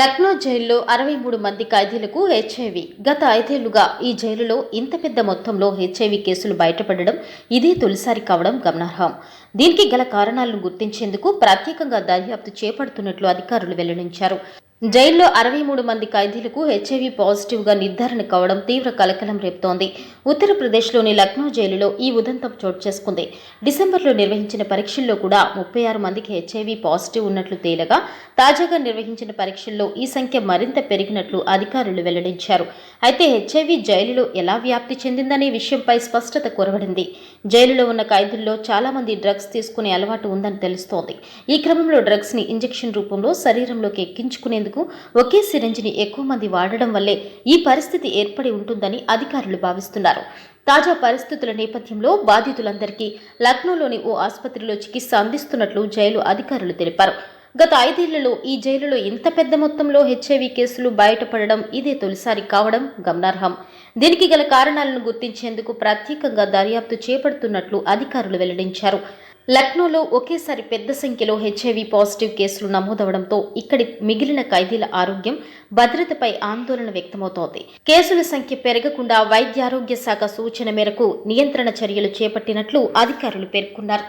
లక్నో జైల్లో అరవై మూడు మంది ఖైదీలకు హెచ్ఐవి. గత ఐదేళ్ళుగా ఈ జైలులో ఇంత పెద్ద మొత్తంలో హెచ్ఐవి కేసులు బయటపడడం ఇదే తొలిసారి కావడం గమనార్హం. దీనికి గల కారణాలను గుర్తించేందుకు ప్రత్యేకంగా దర్యాప్తు చేపడుతున్నట్లు అధికారులు వెల్లడించారు. జైల్లో అరవై మూడు మంది ఖైదీలకు హెచ్ఐవి పాజిటివ్గా నిర్ధారణ కావడం తీవ్ర కలకలం రేపుతోంది. ఉత్తరప్రదేశ్లోని లక్నో జైలులో ఈ ఉదంతం చోటు చేసుకుంది. డిసెంబర్లో నిర్వహించిన పరీక్షల్లో కూడా ముప్పై ఆరు మందికి హెచ్ఐవి పాజిటివ్ ఉన్నట్లు తేలగా తాజాగా నిర్వహించిన పరీక్షల్లో ఈ సంఖ్య మరింత పెరిగినట్లు అధికారులు వెల్లడించారు. అయితే హెచ్ఐవి జైలులో ఎలా వ్యాప్తి చెందిందనే విషయంపై స్పష్టత కొరవడింది జైలులో ఉన్న ఖైదుల్లో చాలామంది డ్రగ్స్ తీసుకునే అలవాటు ఉందని తెలుస్తోంది. ఈ క్రమంలో డ్రగ్స్ని ఇంజెక్షన్ రూపంలో శరీరంలోకి ఎక్కించుకునేందుకు ఒకే సిరంజిని ఎక్కువ మంది వాడడం వల్లే ఈ పరిస్థితి ఏర్పడి ఉంటుందని అధికారులు భావిస్తున్నారు. తాజా పరిస్థితుల నేపథ్యంలో బాధితులందరికీ లక్నోలోని ఓ ఆసుపత్రిలో చికిత్స అందిస్తున్నట్లు జైలు అధికారులు తెలిపారు. గత ఐదేళ్ళలో ఈ జైలులో ఇంత పెద్ద మొత్తంలో హెచ్ఐవి కేసులు బయటపడడం ఇదే తొలిసారి కావడం గమనార్హం. దీనికి గల కారణాలను గుర్తించేందుకు ప్రత్యేకంగా దర్యాప్తు చేపడుతున్నట్లు అధికారులు వెల్లడించారు. లక్నోలో ఒకేసారి పెద్ద సంఖ్యలో హెచ్ఐవి పాజిటివ్ కేసులు నమోదవడంతో ఇక్కడి మిగిలిన ఖైదీల ఆరోగ్యం భద్రతపై ఆందోళన వ్యక్తమవుతోంది. కేసుల సంఖ్య పెరగకుండా వైద్యారోగ్య శాఖ సూచన మేరకు నియంత్రణ చర్యలు చేపట్టినట్లు అధికారులు పేర్కొన్నారు.